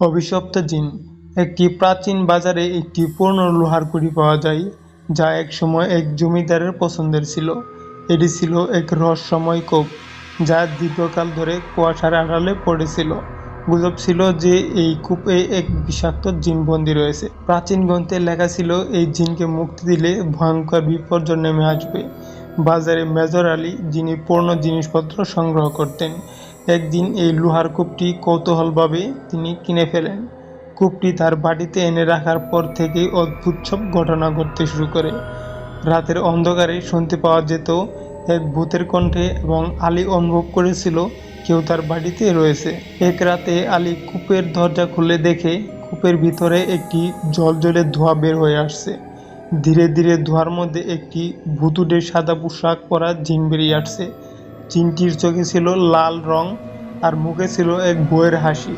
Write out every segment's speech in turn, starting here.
অভিশপ্ত জিন। একটি প্রাচীন বাজারে একটি পুরনো লোহার কুড়ি পাওয়া যায়, যা একসময় এক জমিদারের পছন্দের ছিল। এটি ছিল এক রহস্যময় কোপ, যা দীর্ঘকাল ধরে কুয়াশার আড়ালে পড়েছিল। গুজব ছিল যে এই কূপে এক বিষাক্ত জিন বন্দী রয়েছে। প্রাচীন গ্রন্থে লেখা ছিল, এই জিনকে মুক্তি দিলে ভয়ঙ্কর বিপর্যয় নেমে আসবে। বাজারে মেজর আলী, যিনি পুরনো জিনিসপত্র সংগ্রহ করতেন একদিন এই লোহার কূপটি কৌতূহলভাবে তিনি কিনে ফেলেন। কূপটি তার বাড়িতে এনে রাখার পর থেকেই অদ্ভুত সব ঘটনা ঘটতে শুরু করে। রাতের অন্ধকারে শুনতে পাওয়া যেত এক ভূতের কণ্ঠে এবং আলী অনুভব করেছিল কেউ তার বাড়িতে রয়েছে। এক রাতে আলী কূপের দরজা খুলে দেখে কূপের ভিতরে একটি জল জলজলে ধোঁয়া বের হয়ে আসছে। ধীরে ধীরে ধোঁয়ার মধ্যে একটি ভুতুডে সাদা পোশাক পরা জিন বেরিয়ে আসছে। জিনটির চোখে ছিল লাল রং, আর মুখে ছিল এক বইয়ের হাসি।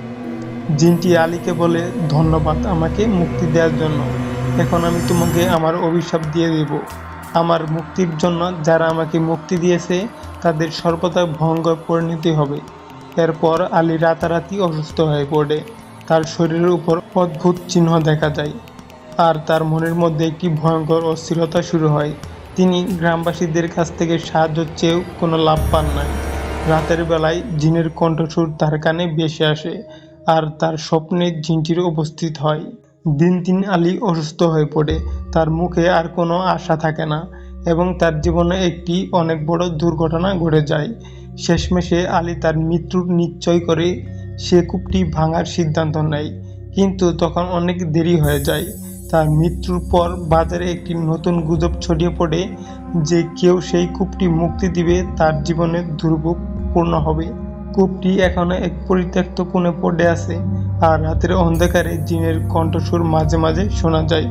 জিনটি আলীকে বলে, ধন্যবাদ আমাকে মুক্তি দেওয়ার জন্য। এখন আমি তোমাকে আমার অভিশাপ দিয়ে দেব। আমার মুক্তির জন্য যারা আমাকে মুক্তি দিয়েছে, তাদের সর্বদা ভয়ঙ্কর পরিণতি হবে। এরপর আলী রাতারাতি অসুস্থ হয়ে পড়ে। তার শরীরের উপর অদ্ভুত চিহ্ন দেখা যায়। আর তার মনের মধ্যে একটি ভয়ঙ্কর অস্থিরতা শুরু হয়। তিনি গ্রামবাসীদের কাছ থেকে সাহায্য চেয়েও কোনো লাভ পান না রাতের বেলায় জিনের কণ্ঠস্বর তার কানে ভেসে আসে আর তার স্বপ্নে জিনটির উপস্থিত হয়। দিন দিন আলী অসুস্থ হয়ে পড়ে, তার মুখে আর কোনো আশা থাকে না এবং তার জীবনে একটি অনেক বড় দুর্ঘটনা ঘটে যায়। শেষমেশে আলী তার মৃত্যুর নিশ্চয় করে সে কূপটি ভাঙার সিদ্ধান্ত নেয়, কিন্তু তখন অনেক দেরি হয়ে যায়। তার মৃত্যুর পর বাজারে একটি নতুন গুজব ছড়িয়ে পড়ে যে কেউ সেই কূপটি মুক্তি দিবে, তার জীবনে দুর্ভোগ পূর্ণ হবে। কূপটি এখনও এক পরিত্যক্ত কোণে পড়ে আছে আর রাতের অন্ধকারে জিনের কণ্ঠস্বর মাঝে মাঝে শোনা যায়।